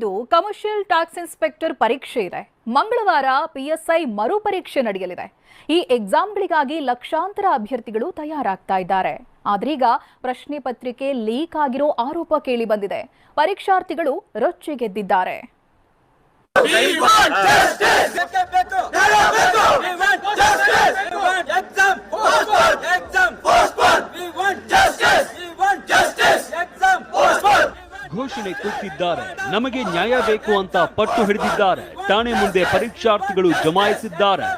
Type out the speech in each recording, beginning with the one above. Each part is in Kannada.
ನಾಡಿದ್ದು ಕಮರ್ಷಿಯಲ್ ಟ್ಯಾಕ್ಸ್ ಇನ್ಸ್ಪೆಕ್ಟರ್ ಪರೀಕ್ಷೆ ಇದೆ. ಮಂಗಳವಾರ ಪಿಎಸ್ಐ ಮರು ಪರೀಕ್ಷೆ ನಡೆಯಲಿದೆ. ಈ ಎಕ್ಸಾಮ್ಗಳಿಗಾಗಿ ಲಕ್ಷಾಂತರ ಅಭ್ಯರ್ಥಿಗಳು ತಯಾರಾಗ್ತಾ ಇದ್ದಾರೆ. ಆದ್ರೀಗ ಪ್ರಶ್ನೆ ಪತ್ರಿಕೆ ಲೀಕ್ ಆಗಿರೋ ಆರೋಪ ಕೇಳಿ ಬಂದಿದೆ. ಪರೀಕ್ಷಾರ್ಥಿಗಳು ರೊಚ್ಚಿಗೆದ್ದಿದ್ದಾರೆ ಘೋಷಣೆ ಕೊಟ್ಟಿದ್ದಾರೆ. ನಮಗೆ ನ್ಯಾಯ ಬೇಕು ಅಂತ ಪಟ್ಟು ಹಿಡಿದಿದ್ದಾರೆ. ಠಾಣೆ ಮುಂದೆ ಪರೀಕ್ಷಾರ್ಥಿಗಳು ಜಮಾಯಿಸಿದ್ದಾರೆ.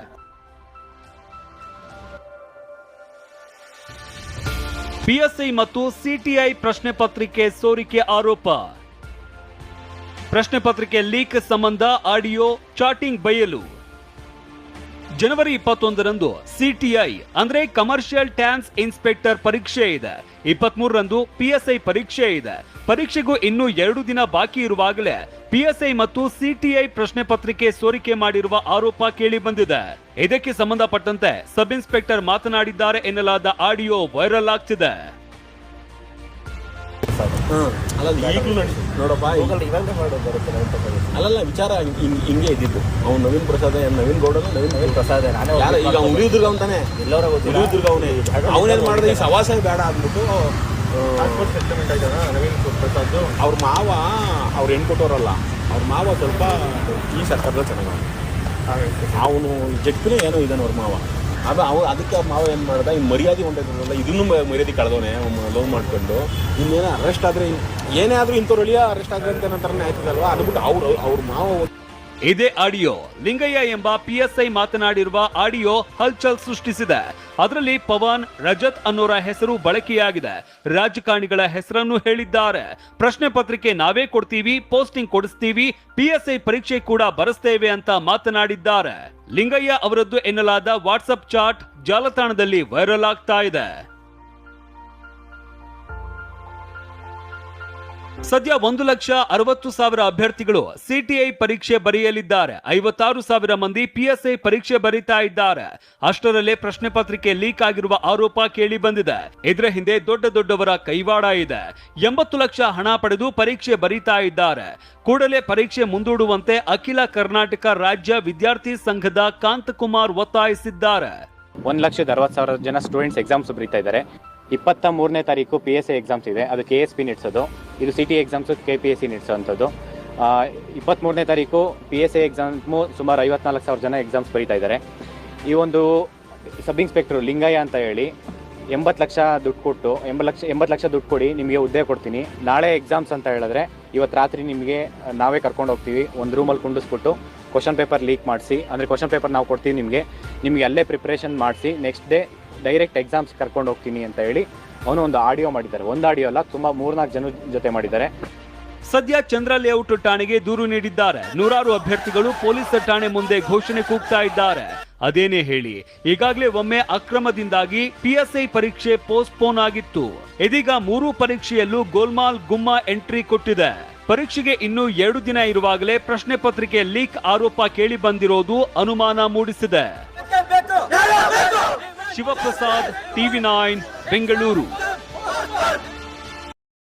ಪಿಎಸ್ಐ ಮತ್ತು ಸಿಟಿಐ ಪ್ರಶ್ನೆ ಪತ್ರಿಕೆ ಸೋರಿಕೆ ಆರೋಪ. ಪ್ರಶ್ನೆ ಪತ್ರಿಕೆ ಲೀಕ್ ಸಂಬಂಧ ಆಡಿಯೋ ಚಾಟಿಂಗ್ ಬಯಲು. ಜನವರಿ ಇಪ್ಪತ್ತೊಂದರಂದು ಸಿಟಿಐ, ಅಂದ್ರೆ ಕಮರ್ಷಿಯಲ್ ಟ್ಯಾನ್ಸ್ ಇನ್ಸ್ಪೆಕ್ಟರ್ ಪರೀಕ್ಷೆ ಇದೆ. ಇಪ್ಪತ್ಮೂರರಂದು ಪಿಎಸ್ಐ ಪರೀಕ್ಷೆ ಇದೆ. ಪರೀಕ್ಷೆಗೂ ಇನ್ನೂ ಎರಡು ದಿನ ಬಾಕಿ ಇರುವಾಗಲೇ ಪಿಎಸ್ಐ ಮತ್ತು ಸಿಟಿಐ ಪ್ರಶ್ನೆ ಪತ್ರಿಕೆ ಸೋರಿಕೆ ಮಾಡಿರುವ ಆರೋಪ ಕೇಳಿ ಬಂದಿದೆ. ಇದಕ್ಕೆ ಸಂಬಂಧಪಟ್ಟಂತೆ ಸಬ್ ಇನ್ಸ್ಪೆಕ್ಟರ್ ಮಾತನಾಡಿದ್ದಾರೆ ಎನ್ನಲಾದ ಆಡಿಯೋ ವೈರಲ್ ಆಗ್ತಿದೆ. ನೋಡಪ್ಪ ಅಲ್ಲಲ್ಲ ವಿಚಾರ ಹಿಂಗ್- ಇದ್ದಿದ್ದು. ಅವ್ನು ನವೀನ್ ಪ್ರಸಾದ್ ಏನ್ ನವೀನ್ ಗೌಡರು ನವೀನ್ ನವೀನ್ ಪ್ರಸಾದ್ ಯಾರ ಈಗ ಅವ್ನು ಉಳಿದುರ್ಗ ಅಂತಾನೆ ಎಲ್ಲರ ಉಳಿದುರ್ಗ ಅವನೇ ಅವನೇನ್ ಮಾಡಿದ ಈ ಸವಾಸ ಬೇಡ ಅಂದ್ಬಿಟ್ಟು ಅವ್ರ ಮಾವ ಅವ್ರು ಹೆಣ್ಣು ಕೊಟ್ಟವ್ರಲ್ಲ. ಅವ್ರ ಮಾವ ಸ್ವಲ್ಪ ಈ ಸರ್ಕಾರದ ಚೆನ್ನಾಗ ಅವನು ಜಗ್ಗನೇ ಏನೋ ಇದ್ದಾನೆ ಅವ್ರ ಮಾವ. ಅದು ಅವ ಅದಕ್ಕೆ ಮಾವ ಏನು ಮಾಡ್ದ? ಇನ್ನು ಮರ್ಯಾದೆ ಹೊಂಟೈತಲ್ಲ ಇದನ್ನು ಮರ್ಯಾದೆ ಕಳೆದವನೆ ಲವ್ ಮಾಡ್ಕೊಂಡು. ಇನ್ನೇನೋ ಅರೆಸ್ಟ್ ಆದರೆ ಏನೇ ಆದರೂ ಇಂಥವ್ರಳಿಯ ಅರೆಸ್ಟ್ ಆದರೆ ಅಂತ ನಂತರನೇ ಅದು ಬಿಟ್ಟು ಅವ್ರು ಅವ್ರ ಮಾವ ಇದೇ ಆಡಿಯೋ ಲಿಂಗಯ್ಯ ಎಂಬ ಪಿಎಸ್ಐ ಮಾತನಾಡಿರುವ ಆಡಿಯೋ ಹಲ್ಚಲ್ ಸೃಷ್ಟಿಸಿದೆ. ಅದರಲ್ಲಿ ಪವನ್, ರಜತ್ ಅನ್ನೋರ ಹೆಸರು ಬಳಕೆಯಾಗಿದೆ. ರಾಜಕಾರಣಿಗಳ ಹೆಸರನ್ನು ಹೇಳಿದ್ದಾರೆ. ಪ್ರಶ್ನೆ ಪತ್ರಿಕೆ ನಾವೇ ಕೊಡ್ತೀವಿ, ಪೋಸ್ಟಿಂಗ್ ಕೊಡಿಸ್ತೀವಿ, ಪಿಎಸ್ಐ ಪರೀಕ್ಷೆ ಕೂಡ ಬರೆಸ್ತೇವೆ ಅಂತ ಮಾತನಾಡಿದ್ದಾರೆ. ಲಿಂಗಯ್ಯ ಅವರದ್ದು ಎನ್ನಲಾದ ವಾಟ್ಸಪ್ ಚಾಟ್ ಜಾಲತಾಣದಲ್ಲಿ ವೈರಲ್ ಆಗ್ತಾ ಇದೆ. ಸದ್ಯ ಒಂದು ಲಕ್ಷ ಅರವತ್ತು ಸಾವಿರ ಅಭ್ಯರ್ಥಿಗಳು ಸಿಟಿಐ ಪರೀಕ್ಷೆ ಬರೆಯಲಿದ್ದಾರೆ. ಐವತ್ತಾರು ಸಾವಿರ ಮಂದಿ ಪಿಎಸ್ಐ ಪರೀಕ್ಷೆ ಬರೀತಾ ಇದ್ದಾರೆ. ಅಷ್ಟರಲ್ಲೇ ಪ್ರಶ್ನೆ ಪತ್ರಿಕೆ ಲೀಕ್ ಆಗಿರುವ ಆರೋಪ ಕೇಳಿ ಬಂದಿದೆ. ಇದರ ಹಿಂದೆ ದೊಡ್ಡ ದೊಡ್ಡವರ ಕೈವಾಡ ಇದೆ. ಎಂಬತ್ತು ಲಕ್ಷ ಹಣ ಪಡೆದು ಪರೀಕ್ಷೆ ಬರೀತಾ ಇದ್ದಾರೆ. ಕೂಡಲೇ ಪರೀಕ್ಷೆ ಮುಂದೂಡುವಂತೆ ಅಖಿಲ ಕರ್ನಾಟಕ ರಾಜ್ಯ ವಿದ್ಯಾರ್ಥಿ ಸಂಘದ ಕಾಂತಕುಮಾರ್ ಒತ್ತಾಯಿಸಿದ್ದಾರೆ. ಒಂದ್ ಲಕ್ಷದ ಅರವತ್ತು ಸಾವಿರ ಜನ ಸ್ಟೂಡೆಂಟ್ಸ್ ಎಕ್ಸಾಮ್ಸ್ ಬರೀತಾ ಇದ್ದಾರೆ. ಇಪ್ಪತ್ತ ಮೂರನೇ ತಾರೀಕು ಪಿ ಎಸ್ ಸಿ ಎಕ್ಸಾಮ್ಸ್ ಇದೆ. ಅದು ಕೆ ಎಸ್ ಪಿ ನಡೆಸೋದು. ಇದು C T exams K P S C ನಿಡ್ಸೋವಂಥದ್ದು ಇಪ್ಪತ್ತ್ಮೂರನೇ ತಾರೀಕು ಪಿ ಎಸ್ ಸಿ ಎಕ್ಸಾಮು ಸುಮಾರು ಐವತ್ನಾಲ್ಕು ಸಾವಿರ ಜನ ಎಕ್ಸಾಮ್ಸ್ ಬರೀತಾ ಇದ್ದಾರೆ. ಈ ಒಂದು ಸಬ್ ಇನ್ಸ್ಪೆಕ್ಟ್ರು ಲಿಂಗಯ್ಯ ಅಂತ ಹೇಳಿ ಎಂಬತ್ತು ಲಕ್ಷ ದುಡ್ಡು ಕೊಟ್ಟು, ಎಂಬತ್ತು ಲಕ್ಷ ಎಂಬತ್ತು ಲಕ್ಷ ದುಡ್ಡು ಕೊಡಿ, ನಿಮಗೆ ಹುದ್ದೆ ಕೊಡ್ತೀನಿ. ನಾಳೆ ಎಕ್ಸಾಮ್ಸ್ ಅಂತ ಹೇಳಿದ್ರೆ ಇವತ್ತು ರಾತ್ರಿ ನಿಮಗೆ ನಾವೇ ಕರ್ಕೊಂಡು ಹೋಗ್ತೀವಿ. ಒಂದು ರೂಮಲ್ಲಿ ಕುಂಡಿಸ್ಬಿಟ್ಟು ಕ್ವಶನ್ ಪೇಪರ್ ಲೀಕ್ ಮಾಡಿಸಿ, ಅಂದರೆ ಕ್ವಶನ್ ಪೇಪರ್ ನಾವು ಕೊಡ್ತೀವಿ ನಿಮಗೆ. ನಿಮಗೆ ಅಲ್ಲೇ ಪ್ರಿಪ್ರೇಷನ್ ಮಾಡಿಸಿ ನೆಕ್ಸ್ಟ್ ಡೇ ಡೈರೆಕ್ಟ್ ಎಕ್ಸಾಮ್ಸ್ ಕರ್ಕೊಂಡು ಹೋಗ್ತೀನಿ ಅಂತ ಹೇಳಿ ಅವನು ಒಂದು ಆಡಿಯೋ ಮಾಡಿದ್ದಾರೆ. ಒಂದು ಆಡಿಯೋ ಅಲ್ಲ, ತುಂಬ ಮೂರ್ನಾಲ್ಕು ಜನ ಜೊತೆ ಮಾಡಿದ್ದಾರೆ. ಸದ್ಯ ಚಂದ್ರ ಲೇಔಟ್ ಠಾಣೆಗೆ ದೂರು ನೀಡಿದ್ದಾರೆ. ನೂರಾರು ಅಭ್ಯರ್ಥಿಗಳು ಪೊಲೀಸ್ ಠಾಣೆ ಮುಂದೆ ಘೋಷಣೆ ಕೂಗ್ತಾ ಇದ್ದಾರೆ. ಅದೇನೇ ಹೇಳಿ, ಈಗಾಗಲೇ ಒಮ್ಮೆ ಅಕ್ರಮದಿಂದಾಗಿ ಪಿಎಸ್ಐ ಪರೀಕ್ಷೆ ಪೋಸ್ಟ್ಪೋನ್ ಆಗಿತ್ತು. ಇದೀಗ ಮೂರು ಪರೀಕ್ಷೆಯಲ್ಲೂ ಗೋಲ್ಮಾಲ್ ಗುಮ್ಮ ಎಂಟ್ರಿ ಕೊಟ್ಟಿದೆ. ಪರೀಕ್ಷೆಗೆ ಇನ್ನು ಎರಡು ದಿನ ಇರುವಾಗಲೇ ಪ್ರಶ್ನೆ ಪತ್ರಿಕೆ ಲೀಕ್ ಆರೋಪ ಕೇಳಿ ಬಂದಿರೋದು ಅನುಮಾನ ಮೂಡಿಸಿದೆ. Shivaprasad TV nine Bengaluru